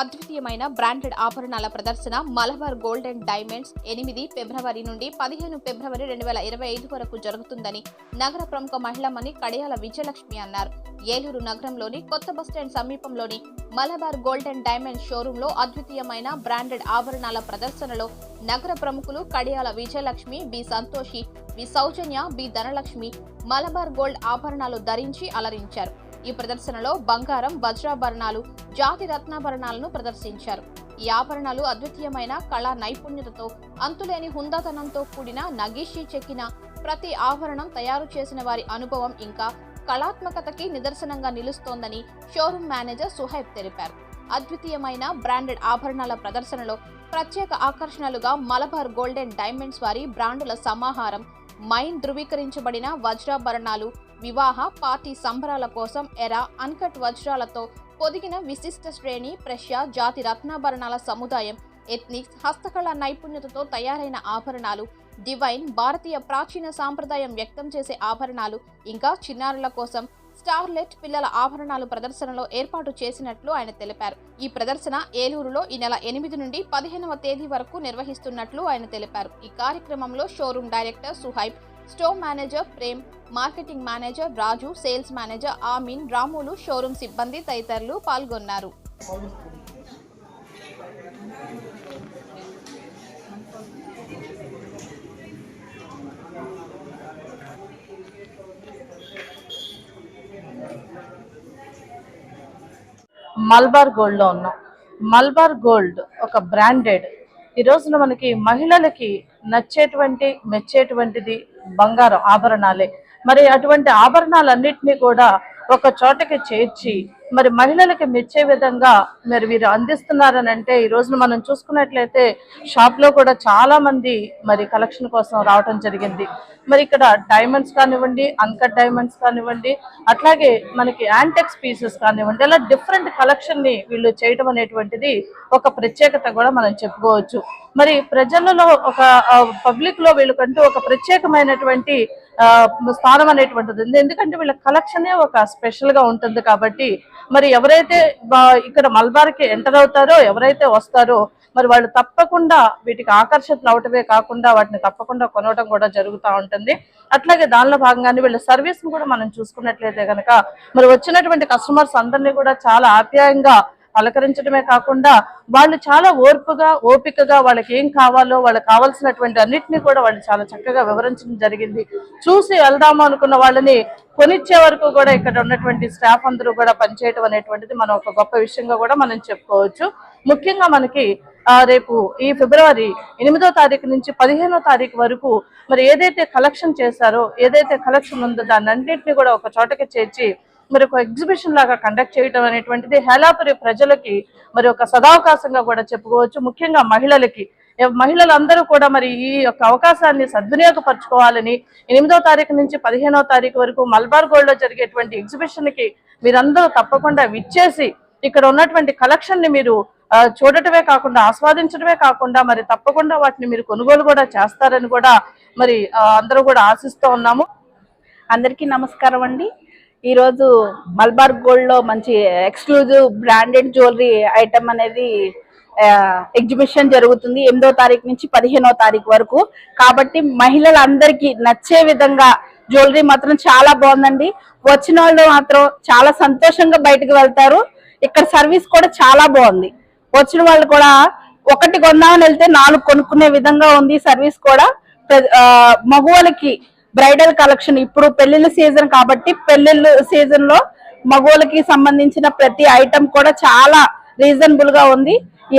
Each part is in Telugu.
అద్వితీయమైన బ్రాండెడ్ ఆభరణాల ప్రదర్శన మలబార్ గోల్డ్ అండ్ డైమండ్స్ ఎనిమిది ఫిబ్రవరి నుండి పదిహేను ఫిబ్రవరి రెండు వేల ఇరవై ఐదు వరకు జరుగుతుందని నగర ప్రముఖ మహిళమణి కడియాల విజయలక్ష్మి అన్నారు. ఏలూరు నగరంలోని కొత్త బస్టాండ్ సమీపంలోని మలబార్ గోల్డ్ అండ్ డైమండ్స్ షోరూంలో అద్వితీయమైన బ్రాండెడ్ ఆభరణాల ప్రదర్శనలో నగర ప్రముఖులు Kadiyala Vijayalakshmi B Santoshi B Soujanya B Dhanalakshmi Malabar gold ఆభరణాలు ధరించి అలరించారు. ఈ ప్రదర్శనలో బంగారం వజ్రాభరణాలు జాతి రత్నాభరణాలను ప్రదర్శించారు. ఈ ఆభరణాలు అద్వితీయమైన కళా నైపుణ్యతతో అంతులేని హుందాతనంతో కూడిన నగీషి చెక్కిన ప్రతి ఆభరణం తయారు చేసిన వారి అనుభవం ఇంకా కళాత్మకతకి నిదర్శనంగా నిలుస్తోందని షోరూమ్ మేనేజర్ సుహైబ్ తెలిపారు. అద్వితీయమైన బ్రాండెడ్ ఆభరణాల ప్రదర్శనలో ప్రత్యేక ఆకర్షణలుగా మలబార్ గోల్డెన్ డైమండ్స్ వారి బ్రాండుల సమాహారం మైన్ ధృవీకరించబడిన వజ్రాభరణాలు వివాహ పార్టీ సంబరాల కోసం ఎరా అన్కట్ వజ్రాలతో పొదిగిన విశిష్ట శ్రేణి ప్రష్యా జాతి రత్నాభరణాల సముదాయం ఎథ్నిక్స్ హస్తకళ నైపుణ్యతతో తయారైన ఆభరణాలు డివైన్ భారతీయ ప్రాచీన సాంప్రదాయం వ్యక్తం చేసే ఆభరణాలు ఇంకా చిన్నారుల కోసం స్టార్లెట్ పిల్లల ఆభరణాలు ప్రదర్శనలో ఏర్పాటు చేసినట్లు ఆయన తెలిపారు. ఈ ప్రదర్శన ఏలూరులో ఈ నెల ఎనిమిది నుండి పదిహేనవ తేదీ వరకు నిర్వహిస్తున్నట్లు ఆయన తెలిపారు. ఈ కార్యక్రమంలో showroom director Suhaib store manager Prem marketing manager Raju sales manager Ameen Ramulu showroom సిబ్బంది తదితరులు పాల్గొన్నారు. మల్బార్ గోల్డ్లో ఉన్నాం. మల్బార్ గోల్డ్ ఒక బ్రాండెడ్. ఈ రోజున మనకి మహిళలకి నచ్చేటువంటి మెచ్చేటువంటిది బంగారం ఆభరణాలే. మరి అటువంటి ఆభరణాలన్నింటినీ కూడా ఒక చోటకి చేర్చి మరి మహిళలకి మెచ్చే విధంగా మరి వీరు అందిస్తున్నారని అంటే ఈ రోజున మనం చూసుకున్నట్లయితే షాప్లో కూడా చాలా మంది మరి కలెక్షన్ కోసం రావటం జరిగింది. మరి ఇక్కడ డైమండ్స్ కానివ్వండి అన్కట్ డైమండ్స్ కానివ్వండి అట్లాగే మనకి యాంటెక్స్ పీసెస్ కానివ్వండి అలా డిఫరెంట్ కలెక్షన్ని వీళ్ళు చేయటం అనేటువంటిది ఒక ప్రత్యేకత కూడా మనం చెప్పుకోవచ్చు. మరి ప్రజలలో ఒక పబ్లిక్లో వీళ్ళకంటూ ఒక ప్రత్యేకమైనటువంటి స్థానం అనేటువంటిది ఉంది. ఎందుకంటే వీళ్ళ కలెక్షనే ఒక స్పెషల్గా ఉంటుంది కాబట్టి మరి ఎవరైతే ఇక్కడ మల్బార్కి ఎంటర్ అవుతారో ఎవరైతే వస్తారో మరి వాళ్ళు తప్పకుండా వీటికి ఆకర్షితులు అవటమే కాకుండా వాటిని తప్పకుండా కొనవడం కూడా జరుగుతూ ఉంటుంది. అట్లాగే దానిలో భాగంగానే వీళ్ళ సర్వీస్ కూడా మనం చూసుకున్నట్లయితే కనుక మరి వచ్చినటువంటి కస్టమర్స్ అందరినీ కూడా చాలా ఆప్యాయంగా పలకరించడమే కాకుండా వాళ్ళు చాలా ఓర్పుగా ఓపికగా వాళ్ళకి ఏం కావాలో వాళ్ళకి కావాల్సినటువంటి అన్నిటినీ కూడా వాళ్ళు చాలా చక్కగా వివరించడం జరిగింది. చూసి వెళ్దాము అనుకున్న వాళ్ళని కొనిచ్చే వరకు కూడా ఇక్కడ ఉన్నటువంటి స్టాఫ్ అందరూ కూడా పనిచేయటం అనేటువంటిది మనం ఒక గొప్ప విషయంగా కూడా మనం చెప్పుకోవచ్చు. ముఖ్యంగా మనకి రేపు ఈ ఫిబ్రవరి ఎనిమిదో తారీఖు నుంచి పదిహేనో తారీఖు వరకు మరి ఏదైతే కలెక్షన్ చేశారో ఏదైతే కలెక్షన్ ఉందో దాన్ని అన్నింటినీ కూడా ఒక చోటకి చేర్చి మరి ఒక ఎగ్జిబిషన్ లాగా కండక్ట్ చేయడం అనేటువంటిది హేలాపురి ప్రజలకి మరి ఒక సదావకాశంగా కూడా చెప్పుకోవచ్చు. ముఖ్యంగా మహిళలకి. మహిళలందరూ కూడా మరి ఈ యొక్క అవకాశాన్ని సద్వినియోగపరచుకోవాలని ఎనిమిదో తారీఖు నుంచి పదిహేనో తారీఖు వరకు మల్బార్ గోల్డ్లో జరిగేటువంటి ఎగ్జిబిషన్కి మీరందరూ తప్పకుండా విచ్చేసి ఇక్కడ ఉన్నటువంటి కలెక్షన్ని మీరు చూడటమే కాకుండా ఆస్వాదించడమే కాకుండా మరి తప్పకుండా వాటిని మీరు కొనుగోలు కూడా చేస్తారని కూడా మరి అందరూ కూడా ఆశిస్తూ ఉన్నాము. అందరికీ నమస్కారం అండి. ఈరోజు మల్బార్ గోల్డ్లో మంచి ఎక్స్క్లూజివ్ బ్రాండెడ్ జ్యువెలరీ ఐటమ్ అనేది ఎగ్జిబిషన్ జరుగుతుంది. ఎనిమిదో తారీఖు నుంచి పదిహేనో తారీఖు వరకు. కాబట్టి మహిళలందరికీ నచ్చే విధంగా జ్యువెలరీ మాత్రం చాలా బాగుందండి. వచ్చిన వాళ్ళు మాత్రం చాలా సంతోషంగా బయటకు వెళ్తారు. ఇక్కడ సర్వీస్ కూడా చాలా బాగుంది. వచ్చిన వాళ్ళు కూడా ఒకటి కొందామని వెళ్తే నాలుగు కొనుక్కునే విధంగా ఉంది సర్వీస్ కూడా. మగవాళ్ళకి బ్రైడల్ కలెక్షన్. ఇప్పుడు పెళ్ళిళ్ళ సీజన్ కాబట్టి పెళ్ళిళ్ళ సీజన్లో మగవాళ్ళకి సంబంధించిన ప్రతి ఐటమ్ కూడా చాలా రీజనబుల్గా ఉంది. ఈ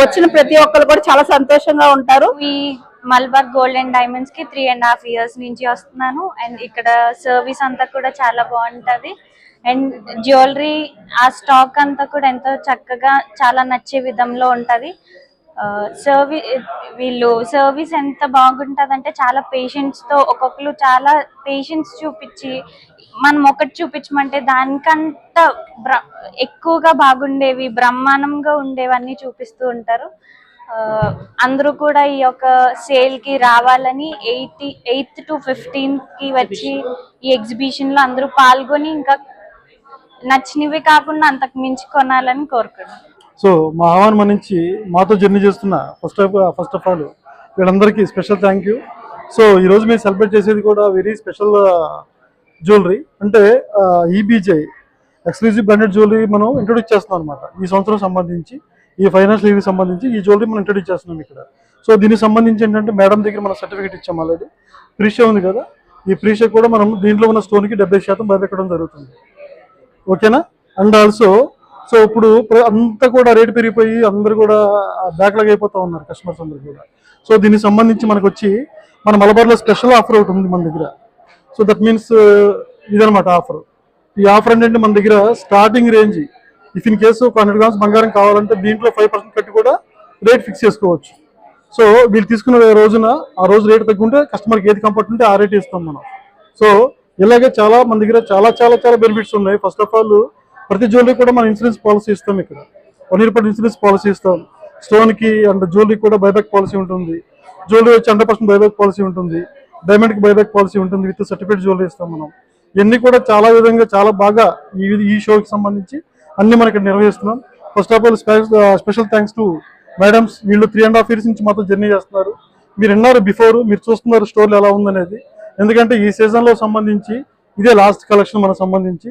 వచ్చిన ప్రతి ఒక్కరు కూడా చాలా సంతోషంగా ఉంటారు. ఈ మల్బార్ గోల్డ్ అండ్ డైమండ్స్కి త్రీ అండ్ హాఫ్ ఇయర్స్ నుంచి వస్తున్నాను. అండ్ ఇక్కడ సర్వీస్ అంతా కూడా చాలా బాగుంటది. అండ్ జ్యువెలరీ ఆ స్టాక్ అంతా కూడా ఎంతో చక్కగా చాలా నచ్చే విధంలో ఉంటది. సర్వీ వీళ్ళు సర్వీస్ ఎంత బాగుంటుందంటే చాలా పేషెంట్స్తో ఒక్కొక్కరు చాలా పేషెంట్స్ చూపించి మనం ఒకటి చూపించమంటే దానికంత బ్ర- ఎక్కువగా బాగుండేవి బ్రహ్మాండంగా ఉండేవన్నీ చూపిస్తూ ఉంటారు. ఆ, అందరూ కూడా ఈ యొక్క సేల్కి రావాలని ఎయిత్ ఎయిత్ టు ఫిఫ్టీన్కి వచ్చి ఈ ఎగ్జిబిషన్లో అందరూ పాల్గొని ఇంకా నచ్చినవి కాకుండా అంతకు మించి కొనాలని కోరుకున్నాను సో మా ఆహ్వానం నుంచి మాతో జర్నీ చేస్తున్న first of first of all వీళ్ళందరికీ స్పెషల్ థ్యాంక్ యూ సో ఈరోజు మేము సెలబ్రేట్ చేసేది కూడా వెరీ స్పెషల్ జ్యువెలరీ అంటే ఈబీజే ఎక్స్క్లూజివ్ బ్రాండెడ్ జ్యువెలరీ మనం ఇంట్రొడ్యూస్ చేస్తున్నాం అనమాట ఈ సంవత్సరం సంబంధించి ఈ ఫైనాన్షియల్ ఇయర్కి సంబంధించి ఈ జ్యువెలరీ మనం ఇంట్రొడ్యూస్ చేస్తున్నాం ఇక్కడ. సో దీనికి సంబంధించి ఏంటంటే మేడం దగ్గర మనం సర్టిఫికేట్ ఇచ్చాం ఆల్రెడీ ప్రీషియా ఉంది కదా ఈ ప్రీషియా కూడా మనం దీంట్లో ఉన్న స్టోన్కి డెబ్బై శాతం భయపెట్టడం జరుగుతుంది. ఓకేనా అండ్ ఆల్సో సో ఇప్పుడు ప్ర- అంతా కూడా రేటు పెరిగిపోయి అందరు కూడా బ్యాక్లాగ్ అయిపోతూ ఉన్నారు కస్టమర్స్ అందరు కూడా. సో దీనికి సంబంధించి మనకు వచ్చి మన మలబార్లో స్పెషల్ ఆఫర్ ఒకటి ఉంది మన దగ్గర. సో దట్ మీన్స్ ఇదనమాట ఆఫర్ ఈ ఆఫర్ ఏంటంటే మన దగ్గర starting range if in case ఒక హండ్రెడ్ గ్రామ్స్ బంగారం కావాలంటే దీంట్లో ఫైవ్ పర్సెంట్ కట్టి కూడా రేట్ ఫిక్స్ చేసుకోవచ్చు. సో వీళ్ళు తీసుకున్న రోజున ఆ రోజు రేట్ తగ్గుంటే కస్టమర్కి ఏది కంఫర్ట్ ఉంటే ఆ రేట్ ఇస్తాం మనం. సో ఇలాగే చాలా మన దగ్గర చాలా చాలా చాలా బెనిఫిట్స్ ఉన్నాయి. ఫస్ట్ ఆఫ్ ఆల్ ప్రతి జ్యువెలరీ కూడా మనం ఇన్సూరెన్స్ పాలసీ ఇస్తాం ఇక్కడ. వన్ ఇయర్ పాటు ఇన్సూరెన్స్ పాలసీ ఇస్తాం స్టోన్కి అండ్ జ్యువెలరీ కూడా బైబ్యాక్ పాలసీ ఉంటుంది. జ్యువెలరీ వచ్చి హండ్రెడ్ పర్సెంట్ బైబ్యాక్ పాలసీ ఉంటుంది. డైమండ్కి బైబ్యాక్ పాలసీ ఉంటుంది. విత్ సర్టిఫికేట్ జ్యువెలరీ ఇస్తాం మనం. ఇవన్నీ కూడా చాలా విధంగా చాలా బాగా ఈ ఈ షోకి సంబంధించి అన్ని మనం ఇక్కడ నిర్వహిస్తున్నాం. First of all special thanks to madams వీళ్ళు త్రీ అండ్ హాఫ్ ఇయర్స్ నుంచి మాతో జర్నీ చేస్తున్నారు. మీరు విన్నారు బిఫోర్ మీరు చూస్తున్నారు స్టోర్లు ఎలా ఉందనేది. ఎందుకంటే ఈ సీజన్లో సంబంధించి ఇదే లాస్ట్ కలెక్షన్ మనకు సంబంధించి.